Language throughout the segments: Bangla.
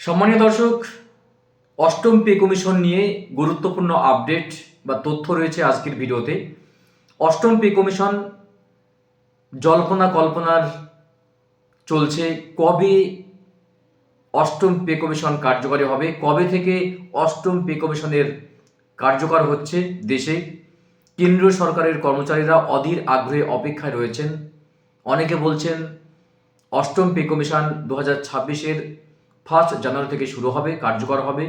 সম্মানীয় দর্শক, অষ্টম পে কমিশন নিয়ে গুরুত্বপূর্ণ আপডেট বা তথ্য রয়েছে আজকের ভিডিওতে। অষ্টম পে কমিশন জল্পনা কল্পনার চলছে কবে অষ্টম পে কমিশন কার্যকরী হবে, কবে থেকে অষ্টম পে কমিশনের কার্যকর হচ্ছে দেশে। কেন্দ্রীয় সরকারের কর্মচারীরা অধীর আগ্রহে অপেক্ষায় রয়েছেন। অনেকে বলছেন অষ্টম পে কমিশন দু হাজার ছাব্বিশের ফার্স্ট জানুয়ারি থেকে শুরু হবে, কার্যকর হবে।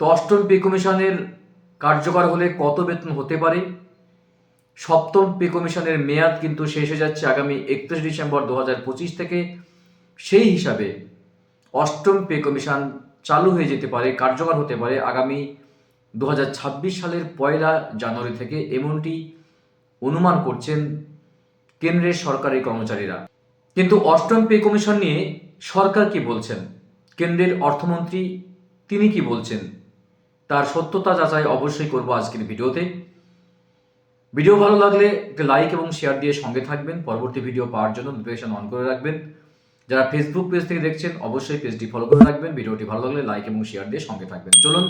তো অষ্টম পে কমিশনের কার্যকর হলে কত বেতন হতে পারে? সপ্তম পে কমিশনের মেয়াদ কিন্তু শেষ হয়ে যাচ্ছে আগামী একত্রিশ ডিসেম্বর দু পঁচিশ থেকে। সেই হিসাবে অষ্টম পে কমিশন চালু হয়ে যেতে পারে, কার্যকর হতে পারে আগামী দু হাজার ছাব্বিশ সালের পয়লা জানুয়ারি থেকে, এমনটি অনুমান করছেন কেন্দ্রের সরকারি কর্মচারীরা। কিন্তু অষ্টম পে কমিশন নিয়ে সরকার কি বলছেন? কেন্দ্রের অর্থমন্ত্রী তিনি কি বলছেন? তার সত্যতা যাচাই অবশ্যই করব আজকের ভিডিওতে। ভিডিও ভালো লাগলে একটা লাইক এবং শেয়ার দিয়ে সঙ্গে থাকবেন। পরবর্তী ভিডিও পাওয়ার জন্য নোটিফিকেশন অন করে রাখবেন। যারা ফেসবুক পেজ থেকে দেখছেন, অবশ্যই পেজটি ফলো করে রাখবেন। ভিডিওটি ভালো লাগলে লাইক এবং শেয়ার দিয়ে সঙ্গে থাকবেন। চলুন,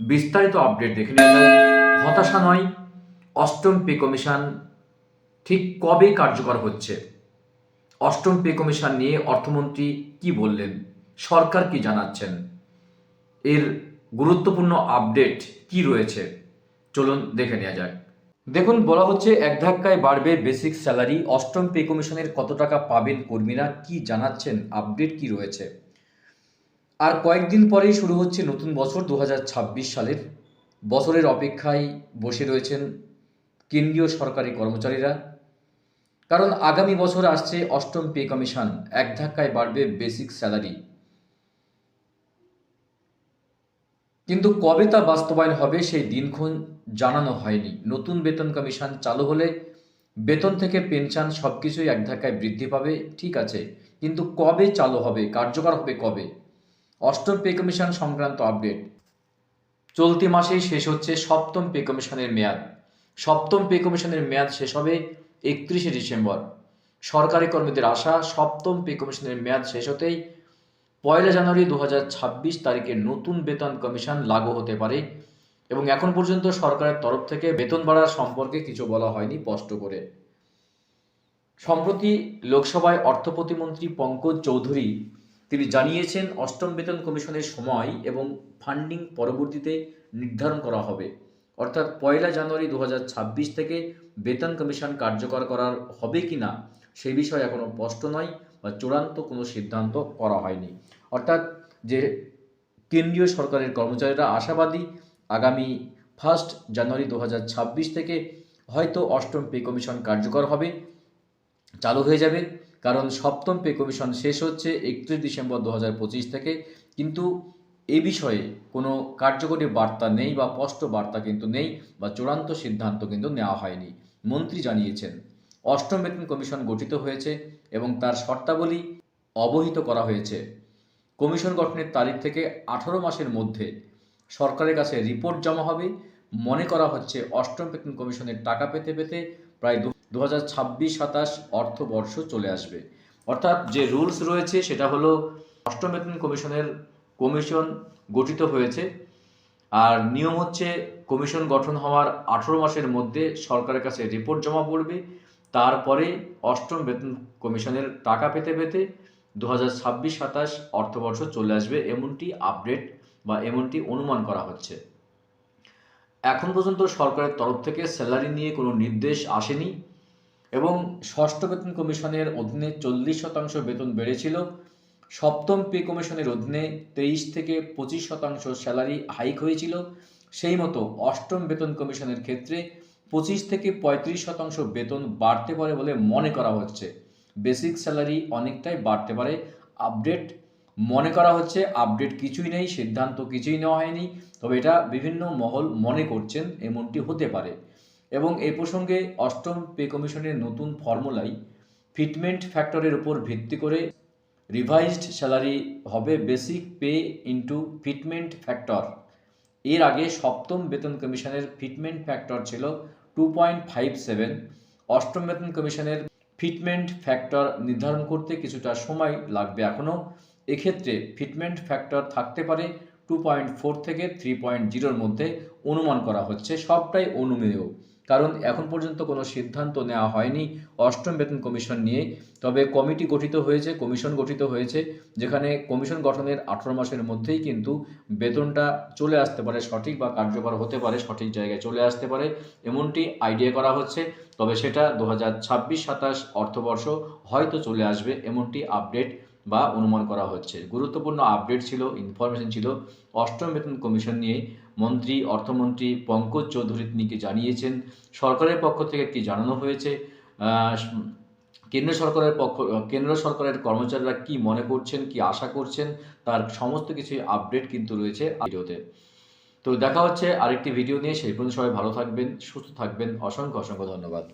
বিস্তারিত আপডেট দেখে নেওয়া হতাশা নয়, অষ্টম পে কমিশন ঠিক কবে কার্যকর হচ্ছে? অষ্টম পে কমিশন নিয়ে অর্থমন্ত্রী কি বললেন? সরকার কি জানাচ্ছেন? এর গুরুত্বপূর্ণ আপডেট কি রয়েছে? চলুন দেখে নেওয়া যাক। দেখুন, বলা হচ্ছে এক ধাক্কায় বাড়বে বেসিক স্যালারি। অষ্টম পে কমিশনের কত টাকা পাবেন কর্মীরা? কি জানাচ্ছেন? আপডেট কি রয়েছে? আর কয়েকদিন পরেই শুরু হচ্ছে নতুন বছর দু হাজার ছাব্বিশ সালের। বছরের অপেক্ষায় বসে রয়েছেন কেন্দ্রীয় সরকারি কর্মচারীরা। কারণ আগামী বছর আসছে অষ্টম পে কমিশন। এক ধাক্কায় বাড়বে বেসিক স্যালারি। কিন্তু কবে তা বাস্তবায়ন হবে সেই দিনক্ষণ জানানো হয়নি। নতুন বেতন কমিশন চালু হলে বেতন থেকে পেনশন সব কিছুই এক ধাক্কায় বৃদ্ধি পাবে, ঠিক আছে। কিন্তু কবে চালু হবে, কার্যকর হবে কবে? অষ্টম পে কমিশন সংক্রান্ত আপডেট। চলতি মাসেই শেষ হচ্ছে সপ্তম পে কমিশনের মেয়াদ। সপ্তম পে কমিশনের মেয়াদ শেষ হবে একত্রিশে ডিসেম্বর। সরকারি কর্মীদের আশা, সপ্তম পে কমিশনের মেয়াদ শেষ হতেই পয়লা জানুয়ারি দু তারিখে নতুন বেতন কমিশন লাগু হতে পারে এবং এখন পর্যন্ত সরকারের তরফ থেকে বেতন বাড়ার সম্পর্কে কিছু বলা হয়নি স্পষ্ট করে। সম্প্রতি লোকসভায় অর্থ প্রতিমন্ত্রী পঙ্কজ চৌধুরী তিনি জানিয়েছেন, অষ্টম বেতন কমিশনের সময় এবং ফান্ডিং পরবর্তীতে নির্ধারণ করা হবে। অর্থাৎ পয়লা জানুয়ারি দু হাজার ছাব্বিশ থেকে বেতন কমিশন কার্যকর করার হবে কি না, সেই বিষয়ে এখনও স্পষ্ট নয় বা চূড়ান্ত কোনো সিদ্ধান্ত করা হয়নি। অর্থাৎ যে কেন্দ্রীয় সরকারের কর্মচারীরা আশাবাদী, আগামী ফার্স্ট জানুয়ারি দু হাজার ছাব্বিশ থেকে হয়তো অষ্টম পে কমিশন কার্যকর হবে, চালু হয়ে যাবে। কারণ সপ্তম পে কমিশন শেষ হচ্ছে একত্রিশ ডিসেম্বর দু হাজার পঁচিশ থেকে, কিন্তু এ বিষয়ে কোনো কার্যকরী বার্তা নেই বা স্পষ্ট বার্তা কিন্তু নেই বা চূড়ান্ত সিদ্ধান্ত কিন্তু নেওয়া হয়নি। মন্ত্রী জানিয়েছেন, অষ্টম বেতন কমিশন গঠিত হয়েছে এবং তার শর্তাবলী অবহিত করা হয়েছে। কমিশন গঠনের তারিখ থেকে আঠারো মাসের মধ্যে সরকারের কাছে রিপোর্ট জমা হবে। মনে করা হচ্ছে, অষ্টম বেতন কমিশনের টাকা পেতে পেতে প্রায় দু হাজার ছাব্বিশ সাতাশ অর্থবর্ষ চলে আসবে। অর্থাৎ যে রুলস রয়েছে সেটা হলো, অষ্টম বেতন কমিশনের কমিশন গঠিত হয়েছে। আর নিয়ম হচ্ছে কমিশন গঠন হওয়ার আঠেরো মাসের মধ্যে সরকারের কাছে রিপোর্ট জমা পড়বে। তারপরে অষ্টম বেতন কমিশনের টাকা পেতে পেতে দু হাজার ছাব্বিশ সাতাশ অর্থবর্ষ চলে আসবে এমনটি আপডেট বা এমনটি অনুমান করা হচ্ছে। এখন পর্যন্ত সরকারের তরফ থেকে স্যালারি নিয়ে কোনো নির্দেশ আসেনি এবং ষষ্ঠ বেতন কমিশনের অধীনে চল্লিশ শতাংশ বেতন বেড়েছিল। সপ্তম পে কমিশনের অধীনে তেইশ থেকে পঁচিশ শতাংশ স্যালারি হাইক হয়েছিল। সেই মতো অষ্টম বেতন কমিশনের ক্ষেত্রে পঁচিশ থেকে পঁয়ত্রিশ শতাংশ বেতন বাড়তে পারে বলে মনে করা হচ্ছে। বেসিক স্যালারি অনেকটাই বাড়তে পারে। আপডেট মনে করা হচ্ছে, আপডেট কিছুই নেই, সিদ্ধান্ত কিছুই নেওয়া হয়নি। তবে এটা বিভিন্ন মহল মনে করছেন, এমনটি হতে পারে। এবং এ প্রসঙ্গে অষ্টম পে কমিশনের নতুন ফর্মুলাই ফিটমেন্ট ফ্যাক্টরের উপর ভিত্তি করে রিভাইজড স্যালারি হবে basic pay into fitment factor এর আগে সপ্তম বেতন কমিশনের ফিটমেন্ট ফ্যাক্টর ছিল টু পয়েন্ট ফাইভ সেভেন অষ্টম বেতন কমিশনের ফিটমেন্ট ফ্যাক্টর নির্ধারণ করতে কিছুটা সময় লাগবে এখনও এক্ষেত্রে ফিটমেন্ট ফ্যাক্টর থাকতে পারে টু পয়েন্ট ফোর থেকে থ্রি পয়েন্ট জিরোর মধ্যে। অনুমান করা হচ্ছে সবটাই অনুমেয়। কারণ এখন পর্যন্ত কোনো সিদ্ধান্ত নেওয়া হয়নি অষ্টম বেতন কমিশন নিয়ে। তবে কমিটি গঠিত হয়েছে, কমিশন গঠিত হয়েছে, যেখানে কমিশন গঠনের আঠারো মাসের মধ্যেই কিন্তু বেতনটা চলে আসতে পারে সঠিক বা কার্যকর হতে পারে, সঠিক জায়গায় চলে আসতে পারে, এমনটি আইডিয়া করা হচ্ছে। তবে সেটা দু হাজার ছাব্বিশ সাতাশ অর্থবর্ষ হয়তো চলে আসবে, এমনটি আপডেট বা অনুমান করা হচ্ছে। গুরুত্বপূর্ণ আপডেট ছিল ইনফরমেশন ছিল। অষ্টম বেতন কমিশন নিয়ে মন্ত্রী, অর্থমন্ত্রী পঙ্কজ চৌধুরী তিনি কি জানিয়েছেন? সরকারের পক্ষ থেকে কি জানানো হয়েছে? কেন্দ্র সরকারের পক্ষ, কেন্দ্র সরকারের কর্মচারীরা কি মনে করছেন, কি আশা করছেন? তার সমস্ত কিছু আপডেট কিন্তু রয়েছে ভিডিওতে। তো দেখা হচ্ছে আরেকটি ভিডিও নিয়ে। সেই পর্যন্ত সবাই ভালো থাকবেন, সুস্থ থাকবেন। অসংখ্য অসংখ্য ধন্যবাদ।